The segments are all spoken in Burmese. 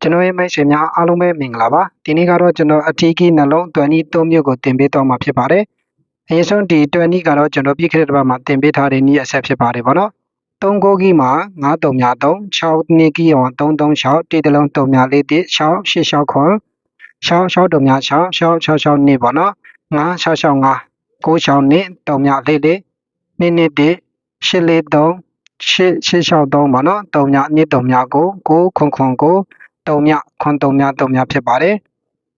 ကျွန်တော်ရဲ့မိတ်ဆွေများအားလုံးပဲမင်္ဂလာပါဒီနေ့ကတော့ကျွန်တော်အထီးကြီးနှလုံးတွန်ဤ၃မျိုးကိုတင်ပေးတော့မှာဖြစ်ပါတယ်အရင်ဆုံးဒီတွန်ဤကတော့ကျွန်တော်ပြည့်ခဲ့တဲ့တစ်ပတ်မှာတင်ပေးထားတဲ့နည်းအဆက်ဖြစ်ပါတယ်ဗောနော်၃ကိုကြီးမှာ9တုံများ3 6နှစ်ကြီးအောင်336တေတလုံးတုံများလေးတိ6 8 6ခွန်6 6တုံများ6 6 6 6နှစ်ဗောနော်9 6 6 5 9 6နှစ်တုံများလေးလေးနှစ်နှစ်တိ8လေး3 8 8 6 3ဗောနော်တုံများနှစ်တုံများကို9ခွန်ခွန်ကို 3မြခွန်3မြ3မြဖြစ်ပါတယ်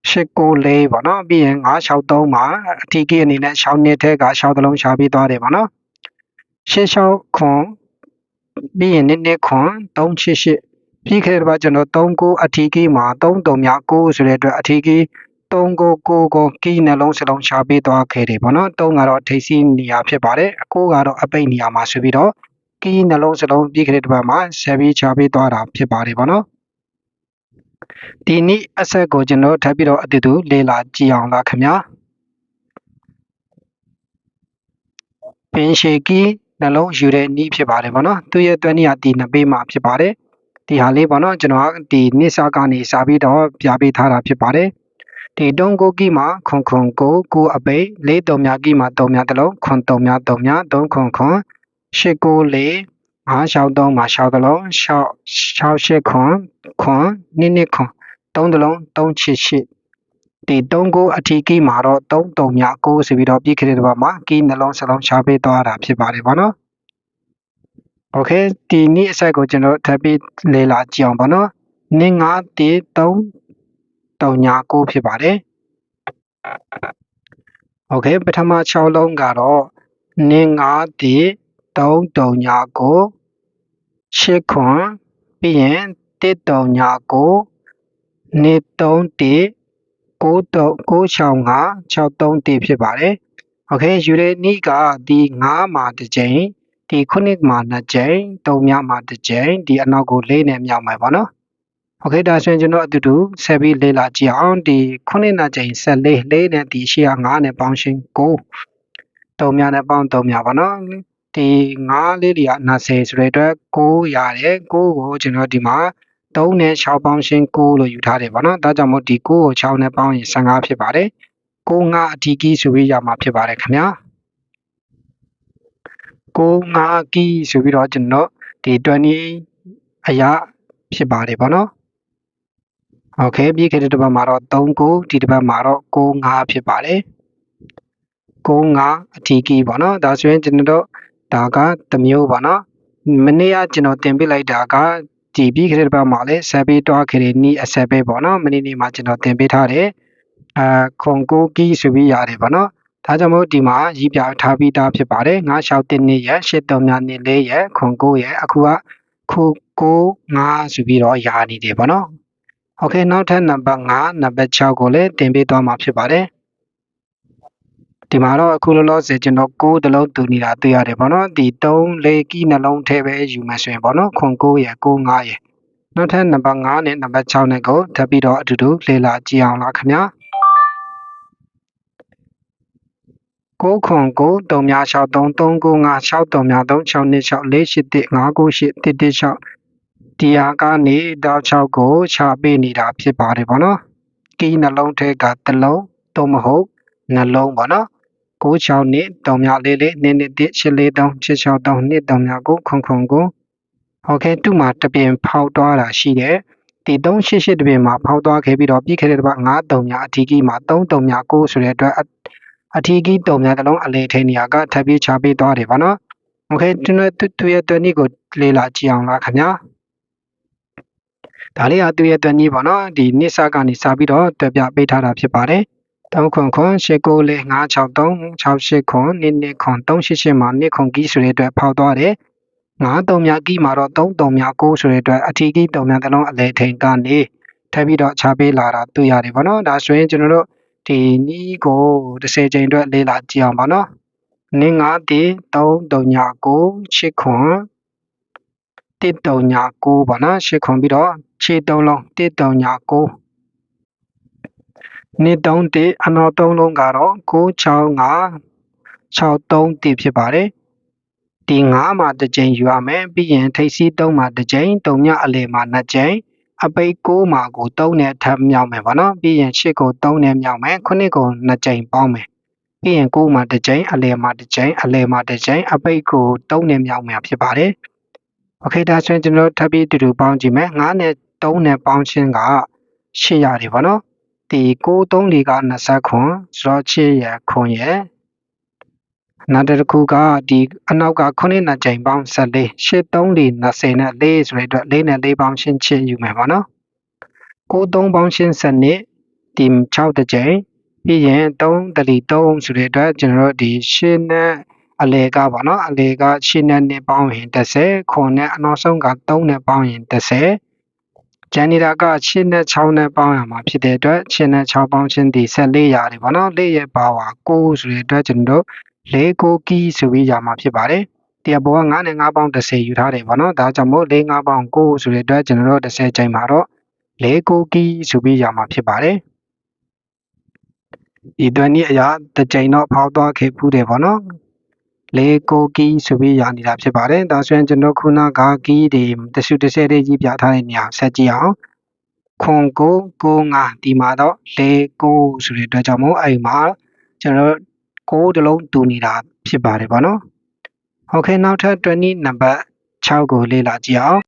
894ပေါ့နော်ပြီးရင်963မှာအထီးကြီးအနေနဲ့6နှစ်ထဲက6တလုံးရှာပြီးသွားတယ်ပေါ့နော်86ခွန်ပြီးရင်နှစ်နှစ်ခွန်388ပြီးခဲ့တဲ့ဘာကျွန်တော်39အထီးကြီးမှာ33မြ9ဆိုတဲ့အတွက်အထီးကြီး399ကိုကီးနှလုံးစလုံးရှာပေးသွားခဲ့တယ်ပေါ့နော်3ကတော့ထိပ်စီးနေရာဖြစ်ပါတယ်အကိုကတော့အပိတ်နေရာမှာဆိုပြီးတော့ကီးနှလုံးစလုံးပြီးခဲ့တဲ့တစ်ပတ်မှာဆက်ပြီးရှာပေးသွားတာဖြစ်ပါတယ်ပေါ့နော် ဒီနေ့အဆက်ကိုကျွန်တော်ထပ်ပြီးတော့အတူတူလေ့လာကြည့်အောင်လားခင်ဗျာပင်ရှေကီနှလုံးယူတဲ့နည်းဖြစ်ပါတယ်ဗောနော်သူရဲ့တွဲနည်းကဒီနှစ်ပေးမှာဖြစ်ပါတယ်ဒီဟာလေးဗောနော်ကျွန်တော်ဒီနှစ်စာကနေစာပြီးတော့ပြပေးထားတာဖြစ်ပါတယ်ဒီတုံးကိုကီမှာခွန်ခွန်ကိုကိုအပိတ်လေးတုံများကီမှာတုံများတစ်လုံးခွန်တုံများတုံများသုံးခွန်ခွန်ရှစ်ကိုလေး ငါးရှောက်သုံးမှာရှောက်တစ်လုံးရှောက်ရှောက်ရှစ်ခွန်ခွန်နှစ်နှစ်ခွန်သုံးတလုံးသုံးချစ်ရှိဒီသုံးကိုအထီးကီးမှာတော့သုံးတုံမြကိုဆိုပြီးတော့ပြည့်ခရတဲ့ဘက်မှာကီးနှလုံးစလုံးရှားပေးသွားတာဖြစ်ပါတယ်ဗောနော်โอเคဒီနေ့အဆက်ကိုကျွန်တော်ထပ်ပြီးလေ့လာကြည့်အောင်ဗောနော်နင်း9တေ3တုံညာကိုဖြစ်ပါတယ်โอเคပထမ6လုံးကတော့နင်း9တေ3တုံညာ ကို8ခွန်ပြီးရင်1တုံညာကိုနေ31 965 631ဖြစ်ပါတယ်။ Okay ယူရဲနီးကဒီ9မှာတစ်ကြိမ်ဒီ9မှာ2ကြိမ်3မြမှာတစ်ကြိမ်ဒီအနောက်ကို4နဲ့မြောက်မယ်ပေါ့နော်။ Okay ဒါဆိုရင်ကျွန်တော်အတူတူဆက်ပြီးလေ့လာကြည့်အောင်ဒီ9နှစ်ကြိမ်14 4နဲ့ဒီရှေ့က9နဲ့ပေါင်းရှင်း9 3မြနဲ့ပေါင်း3မြပေါ့နော်။ ဒီ9လေးတွေက20ဆိုတဲ့အတွက်9ရတယ်9ကိုကျွန်တော်ဒီမှာ3နဲ့6ပေါင်းရှင်း9လို့ယူထားတယ်ပေါ့နော်ဒါကြောင့်မို့ဒီ9ကို6နဲ့ပေါင်းရင်15ဖြစ်ပါတယ်9 5အထီးကြီးဆိုပြီးရမှာဖြစ်ပါတယ်ခင်ဗျာ9 5ကီးဆိုပြီးတော့ကျွန်တော်ဒီ20အရာဖြစ်ပါတယ်ပေါ့နော်โอเคပြီးခဲ့တဲ့တစ်ပတ်မှာတော့3ကိုဒီတစ်ပတ်မှာတော့9 5ဖြစ်ပါတယ်9 5အထီးကြီးပေါ့နော်ဒါဆိုရင်ကျွန်တော်တို့ ဒါကတစ်မျိုးပေါ့နော်မနေ့ကကျွန်တော်တင်ပြလိုက်တာကဒီပြီးခဲ့တဲ့ဘက်မှာလည်းဆက်ပြီးတွားခဲ့တဲ့နီးအဆက်ပဲပေါ့နော်မနေ့နေ့မှာကျွန်တော်သင်ပေးထားတယ်အာခွန်ကိုကီဆိုပြီးရတယ်ပေါ့နော်ဒါကြောင့်မို့ဒီမှာရည်ပြထားပြီးသားဖြစ်ပါတယ်9 6 1နှစ်ရ8 3များနှစ်4ရခွန်9ရအခုကခု9 5ဆိုပြီးတော့ယာနေတယ်ပေါ့နော်โอเคနောက်ထပ်နံပါတ်5နံပါတ်6ကိုလည်းတင်ပေးသွားမှာဖြစ်ပါတယ် ဒီမှာတော့အခုလောလောဆယ်ကျွန်တော်6တလုံးတူနေတာတွေ့ရတယ်ပေါ့နော်ဒီ3လေးကီးနှလုံးထဲပဲယူမယ်ဆိုရင်ပေါ့နော်ခွန်9ရယ်9 5ရယ်နောက်ထပ်နံပါတ်5နဲ့နံပါတ်6နဲ့ကိုထပ်ပြီးတော့အတူတူလေ့လာကြည့်အောင်လားခင်ဗျာကိုခွန်ကို3များ6 3 3 9 5 6 3များ3 6နှစ်6 4 8 1 5 9 8 1 1 6ဒီဟာကနေတောက်6ကိုချပေးနေတာဖြစ်ပါတယ်ဗောနော်ကီးနှလုံးထဲကတလုံးသုံးမဟုတ်နှလုံးဗောနော် 96နှစ်3များလေးလေး2နှစ်1 843 663 2 3များကိုခွန်ခွန်ကိုโอเคသူ့မှာတပြင်ဖောက်သွားတာရှိတယ်ဒီ388တပြင်မှာဖောက်သွားခဲ့ပြီးတော့ပြီးခဲ့တဲ့တစ်ပတ်9 3များအထီးကြီးမှာ3 3များ9ဆိုတဲ့အတွက်အထီးကြီး3များတလုံးအလေထိန်နေရာကထပ်ပြီးချပေးသွားတယ်ဗောနော်โอเคကျွန်တော်သူ့ရဲ့တွဲနည်းကိုလေ့လာကြည့်အောင်လားခင်ဗျာဒါလေးကသူ့ရဲ့တွဲနည်းပေါ့နော်ဒီနစ်ဆာကနေစပြီးတော့တွဲပြပေးထားတာဖြစ်ပါတယ် 3ခွန်ခွန်8 9 4 5 6 3 6 8ခွန်2 2ခွန်3 8 8မှာ2ခွန်ကြီးဆိုတဲ့အတွက်ဖောက်သွားတယ်9တုံမြကီးမှာတော့3တုံမြ9ဆိုတဲ့အတွက်အထီးကီးတုံမြတစ်လုံးအလဲထိန်ကနေထပ်ပြီးတော့ချပေးလာတာတွေ့ရတယ်ဗောနော်ဒါဆိုရင်ကျွန်တော်တို့ဒီနီးကို30ချိန်အတွက်လေ့လာကြည့်အောင်ပါနော်နင်း9တီ3တုံညာ9 8ခွန်1တုံညာ9ပါနော်8ခွန်ပြီးတော့ခြေ3လုံး1တုံညာ9 နှစ်သုံးတစ်အနောက်သုံးလုံးကတော့965 63တစ်ဖြစ်ပါတယ်။ဒီ9မှာတစ်ကြိမ်ယူရမယ်ပြီးရင်ထိပ်စီး3မှာတစ်ကြိမ်၊တုံမြအလယ်မှာ2ကြိမ်အပိတ်6မှာကို3နဲ့ထပ်မြောက်မယ်ဗောနော်ပြီးရင်8ကို3နဲ့မြောက်မယ်9ကို2ကြိမ်ပေါင်းမယ်ပြီးရင်6မှာတစ်ကြိမ်အလယ်မှာတစ်ကြိမ်အလယ်မှာတစ်ကြိမ်အပိတ်ကို3နဲ့မြောက်မယ်ဖြစ်ပါတယ်။ Okay ဒါဆိုရင်ကျွန်တော်တို့ထပ်ပြီးတူတူပေါင်းကြည့်မယ်9နဲ့3နဲ့ပေါင်းခြင်းက800တယ်ဗောနော် ဒီ9 3 4က20ခွန်ဆိုတော့8ရခွန်ရနောက်တစ်ခုကဒီအနောက်က9နှစ်ကြိမ်ပေါင်း14 8 3 4 20နဲ့4ဆိုတဲ့အတွက်4နဲ့4ပေါင်းရှင်းချယူမယ်ပေါ့နော်9 3ပေါင်းရှင်းစနစ်ဒီ6တစ်ကြိမ်ပြီးရင်3တလီ3ဆိုတဲ့အတွက်ကျွန်တော်တို့ဒီ8နဲ့အလေကပေါ့နော်အလေက8နဲ့2ပေါင်းရင်30ခွန်နဲ့အနောက်ဆုံးက3နဲ့ပေါင်းရင်30 ကျန်နေတာက8နဲ့6နဲ့ပေါင်းရမှာဖြစ်တဲ့အတွက်8နဲ့6ပေါင်းခြင်းဒီ14ရတယ်ပေါ့နော်4ရဲ့ပါဝါ9ဆိုတဲ့အတွက်ကျွန်တော်တို့၄ကိုကီးဆိုပြီးရမှာဖြစ်ပါတယ်။တရားပေါ်က9နဲ့9ပေါင်း30ယူထားတယ်ပေါ့နော်။ဒါကြောင့်မို့၄9ပေါင်း9ဆိုတဲ့အတွက်ကျွန်တော်တို့30ချိန်မှာတော့၄ကိုကီးဆိုပြီးရမှာဖြစ်ပါတယ်။ဒီတွက်နည်းအရာတစ်ချိန်တော့ဖောက်သွားခဲ့ဖူးတယ်ပေါ့နော်။ လေကိုကီးဆိုပြီးရနေတာဖြစ်ပါတယ်။ဒါဆိုရင်ကျွန်တော်ခုနကကီးတွေတဆူတဆဲလေးကြီးပြထားတဲ့နေရာဆက်ကြည့်အောင်။ခွန်ကိုကိုငါဒီမှာတော့လေကိုဆိုတဲ့အတွက်ကြောင့်မို့အဲ့မှာကျွန်တော်ကိုတလုံးတူနေတာဖြစ်ပါတယ်ဗောနော်။ Okay နောက်ထပ်20နံပါတ်6ကိုလေ့လာကြည့်အောင်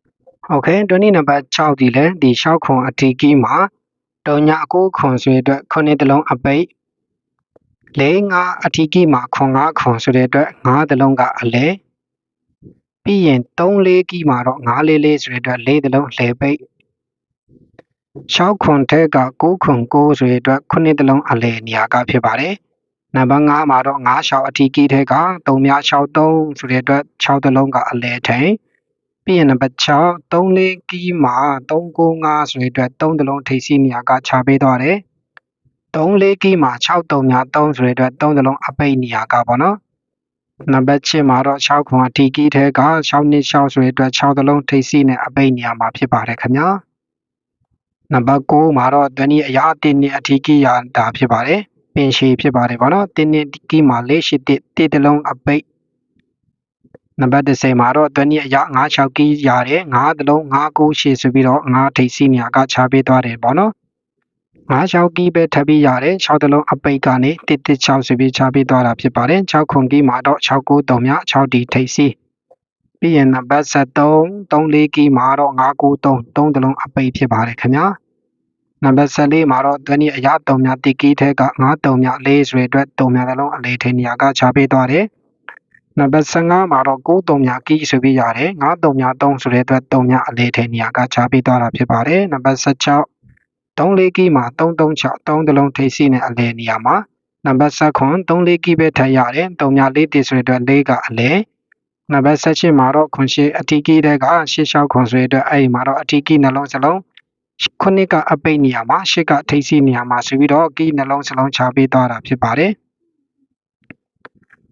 ။ Okay 20နံပါတ်6ဒီလဲဒီ6ခွန်အထီးကီးမှာတုံညာအကိုခွန်ဆိုတဲ့အတွက်ခုနှစ်တလုံးအပိတ် လေးငါအထီးကီးမှာခွန်5ခွန်ဆိုတဲ့အတွက်5တလုံးကအလဲပြီးရင်3လေးကီးမှာတော့5လေးလေးဆိုတဲ့အတွက်4တလုံးလဲပိတ်6ခွန်ထဲက9ခွန်9ဆိုတဲ့အတွက်ခုနှစ်တလုံးအလဲနေရာကဖြစ်ပါတယ်နံပါတ်5မှာတော့9ရှောက်အထီးကီးထဲက3များ6 3ဆိုတဲ့အတွက်6တလုံးကအလဲထိန်ပြီးရင်နံပါတ်6 3လေးကီးမှာ395ဆိုတဲ့အတွက်3တလုံးထိပ်စီးနေရာကခြာပေးသွားတယ် 3လေးကီးမှာ6 3များ3ဆိုတဲ့အတွက်3တလုံးအပိတ်နေရာကပေါ့နော်နံပါတ်6မှာတော့6ခွန်အထီးကီးထဲက6နှစ်6ဆိုတဲ့အတွက်6တလုံးထိပ်စီးနဲ့အပိတ်နေရာမှာဖြစ်ပါတယ်ခင်ဗျာနံပါတ်9မှာတော့တနည်းအရာအတင်းနဲ့အထီးကီးရာတာဖြစ်ပါတယ်ပင်ရှည်ဖြစ်ပါတယ်ဗောနော်တင်းနှစ်ကီးမှာ၄ရှိတစ်တစ်တလုံးအပိတ်နံပါတ်30မှာတော့တွန်းကြီးအရာ96ကီးရတယ်9တလုံး9ရှည်ဆိုပြီးတော့9ထိပ်စီးနေရာကခြားပေးသွားတယ်ဗောနော် 96ကီးပဲထပ်ပြီးရတယ်6တလုံးအပိတ်ကနေ116ဆိုပြီးခြားပေးသွားတာဖြစ်ပါတယ်6ခွန်ကီးမှာတော့693မြ6ဒီထိပ်စီးပြီးရင်နံပါတ်73 34ကီးမှာတော့993 3တလုံးအပိတ်ဖြစ်ပါတယ်ခင်ဗျာနံပါတ်14မှာတော့တွန်းကြီးအရာ3မြတိကီးထဲက93မြ4ဆိုတဲ့အတွက်3မြတလုံးအလေးထိနေရာကခြားပေးသွားတယ်နံပါတ်15မှာတော့93မြကီးဆိုပြီးရတယ်93မြ3ဆိုတဲ့အတွက်3မြအလေးထိနေရာကခြားပေးသွားတာဖြစ်ပါတယ်နံပါတ်16 3လေးကီးမှာ336 3တလုံးထိစီးနဲ့အလဲနေရာမှာနံပါတ်19 3လေးကီးပဲထပ်ရတယ်3မြ4တည်ဆိုတဲ့အတွက်4ကအလဲနံပါတ်18မှာတော့ခွန်ရှိအထီးကီးတဲ့က86ခွန်ဆိုတဲ့အတွက်အဲ့ဒီမှာတော့အထီးကီးနှလုံးစလုံးခုနှစ်ကအပိတ်နေရာမှာရှစ်ကထိပ်စီးနေရာမှာဆိုပြီးတော့ကီးနှလုံးစလုံးချပေးသွားတာဖြစ်ပါတယ်။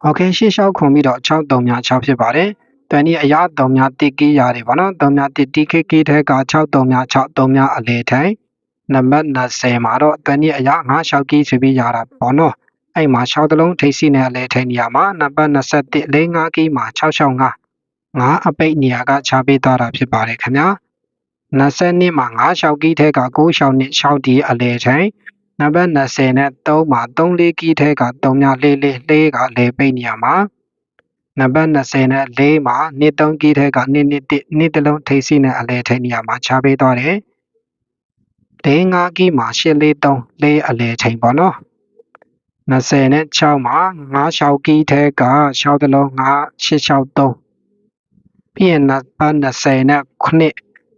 Okay ရှစ်လျှောက်ခွန်ပြီးတော့6 3မြ6ဖြစ်ပါတယ်။တန်ဒီအရာ3မြတိကီးရတယ်ဗောနော်။3မြတိတိခိကီးထဲက6 3မြ6 3မြအလေထိုင် နံပါတ်20မှာတော့တန်ဒီအရာ9လျှောက်ကီးဆိုပြီးရတာဗောနော်။အဲ့မှာ6တလုံးထိပ်စီးနေအလေထိုင်နေရာမှာနံပါတ်21လေး5ကီးမှာ665 5အပိတ်နေရာကခြားပေးသွားတာဖြစ်ပါတယ်ခင်ဗျာ။22မှာ9ရှောက်ကီးထဲက9ရှောက်နဲ့6ဒီအလဲထိုင်နံပါတ်20နဲ့3မှာ3လေးကီးထဲက3မြလေးလေးလေးကလဲပိတ်နေရမှာနံပါတ်20နဲ့4မှာနှစ်3ကီးထဲကနှစ်နှစ်တစ်နှစ်တလုံးထိပ်စီနဲ့အလဲထိန်နေရမှာခြားပေးသွားတယ် ၄5ကီးမှာ8လေး3လေးအလဲချိန်ပေါ့နော်20နဲ့6မှာ9ရှောက်ကီးထဲက6တလုံး9 8ရှောက်3ပြီးရင်နံပါတ်20နဲ့9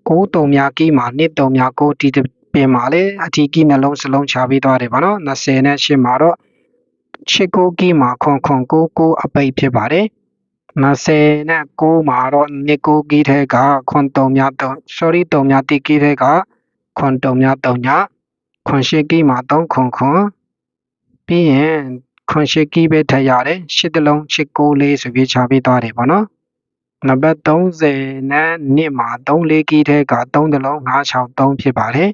9တုံများကီးမှာနှစ်တုံများ9တီပင်မှာလေအထီးကီးနှလုံးစလုံးချပေးသွားတယ်ဗောနော်20နဲ့8မှာတော့ချစ်ကိုကီးမှာခွန်ခွန်9 9အပိတ်ဖြစ်ပါတယ်20နဲ့9မှာတော့နှစ်ကိုကီးထဲကခွန်တုံများ3 sorry တုံများတီကီးထဲက ခွန်တုံများ3ညခွန်ရှိကီးမှာ3ခွန်ခွန်ပြီးရင်ခွန်ရှိကီးပဲထည့်ရတယ်ရှစ်တလုံးချစ်ကိုလေးဆိုပြီးချပေးသွားတယ်ဗောနော်နံပါတ်30နဲ့2မှာ3လေးကီးထဲက3တလုံး563ဖြစ်ပါတယ်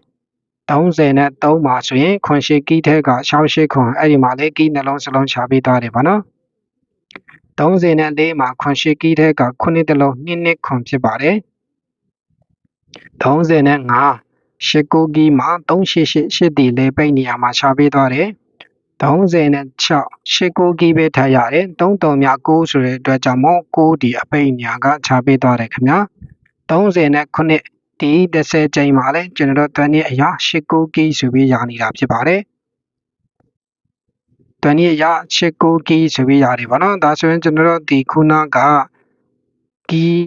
30နဲ့3မှာဆိုရင်ခွန်ရှိကီးထဲက68ခွန်အဲ့ဒီမှာလေးကီးနှလုံးစလုံးချပေးသွားတယ်ဗောနော်30နဲ့4မှာခွန်ရှိကီးထဲက9တလုံး2နှစ်ခွန်ဖြစ်ပါတယ်35 ရှစ်ကိုကီးမှာ388ရှစ်တီလေပိတ်နေရာမှာရှာပေးသွားတယ်36ရှစ်ကိုကီးပဲထားရတယ်33မြ9ဆိုတဲ့အတွက်ကြောင့်မို့9ဒီအပိတ်နေရာကရှာပေးသွားတယ်ခင်ဗျာ39ဒီ30ချိန်မှာလဲကျွန်တော်တို့တွန်းနေအရာရှစ်ကိုကီးဆိုပြီးရနေတာဖြစ်ပါတယ်တွန်းနေအရာရှစ်ကိုကီးဆိုပြီးရတယ်ဗောနော်ဒါဆိုရင်ကျွန်တော်တို့ဒီခုနကကီး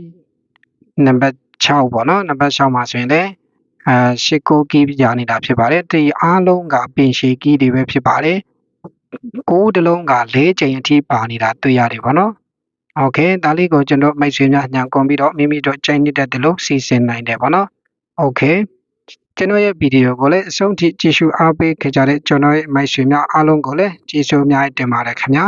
နံပါတ်6ပေါ့နော်နံပါတ်6မှာဆိုရင်လည်း အဲရှစ်ကိုကီးပြနေတာဖြစ်ပါတယ်ဒီအားလုံးကပင်ရှည်ကီးတွေပဲဖြစ်ပါတယ်ကိုးတလုံးက၄ချိန်အထိပါနေတာတွေ့ရတယ်ပေါ့နော်โอเคဒါလေးကိုကျွန်တော်မိတ်ဆွေများညံကုန်ပြီးတော့မိမိတို့ချိန်နေတဲ့တလို့စီစဉ်နိုင်တယ်ပေါ့နော်โอเคကျွန်တော်ရဲ့ဗီဒီယိုကိုလည်းအဆုံးထိကြည့်ရှုအားပေးခဲ့ကြတဲ့ကျွန်တော်ရဲ့မိတ်ဆွေများအားလုံးကိုလည်းကျေးဇူးအများကြီးတင်ပါတယ်ခင်ဗျာ